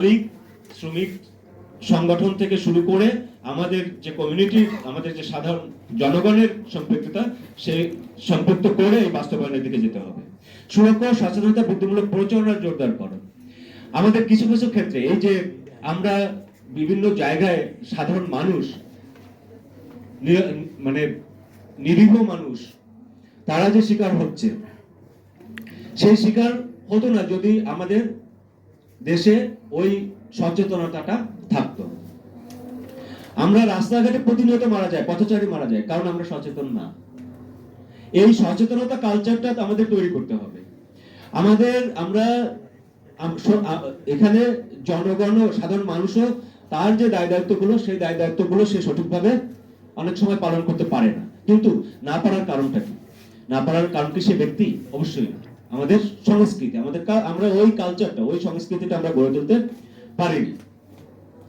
শ্রমিক শ্রমিক সংগঠন থেকে শুরু করে আমাদের যে কমিউনিটি আমাদের যে সাধারণ জনগণের সম্পৃক্ততা, সে সম্পৃক্ত করে এই বাস্তবায়নের দিকে যেতে হবে। সুরক্ষা সচেতনতা বুদ্ধিমূলক প্রচারণা জোরদার করো। আমাদের কিছু কিছু ক্ষেত্রে এই যে আমরা বিভিন্ন জায়গায় সাধারণ মানুষ মানে নিরীহ মানুষ, তারা যে শিকার হচ্ছে, সেই শিকার হতো না যদি আমাদের দেশে ওই সচেতনতাটা থাকতো। আমরা রাস্তাঘাটে প্রতিনিয়ত মারা যায়, পথচারী মারা যায়, কারণ আমরা সচেতন না। এই সচেতনতা কালচারটা আমাদের তৈরি করতে হবে। আমাদের আমরা এখানে জনগণ সাধারণ মানুষও তার যে দায় দায়িত্বগুলো, সেই দায় দায়িত্বগুলো সে সঠিকভাবে অনেক সময় পালন করতে পারে না। কিন্তু না পারার কারণটা কি? না পারার কারণ কি সে ব্যক্তি? অবশ্যই না। আমাদের সংস্কৃতি, আমাদের আমরা ওই কালচারটা ওই সংস্কৃতিটা আমরা গড়ে তুলতে পারিনি।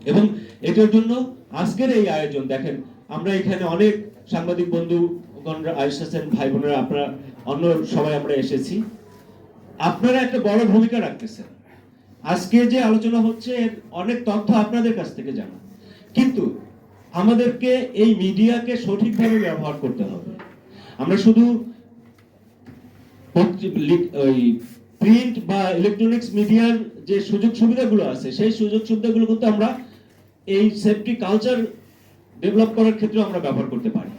এবং এটার জন্য আজকের এই আয়োজন, দেখেন, আমরা এখানে অনেক সাংবাদিক বন্ধুগণরা এসেছেন ভাই বোনেরা, আপনারা, অন্য সবাই আমরা এসেছি। আপনারা একটা বড় ভূমিকা রাখতেছেন। আজকে যে আলোচনা হচ্ছে অনেক তথ্য আপনাদের কাছ থেকে জানা। কিন্তু আমাদেরকে এই মিডিয়াকে সঠিকভাবে ব্যবহার করতে হবে। আমরা শুধু ওই প্রিন্ট বা ইলেকট্রনিক্স মিডিয়ার যে সুযোগ সুবিধাগুলো আছে, সেই সুযোগ সুবিধাগুলো কিন্তু আমরা এই সেফটি কালচার ডেভেলপ করার ক্ষেত্রে আমরা ব্যবহার করতে পারি।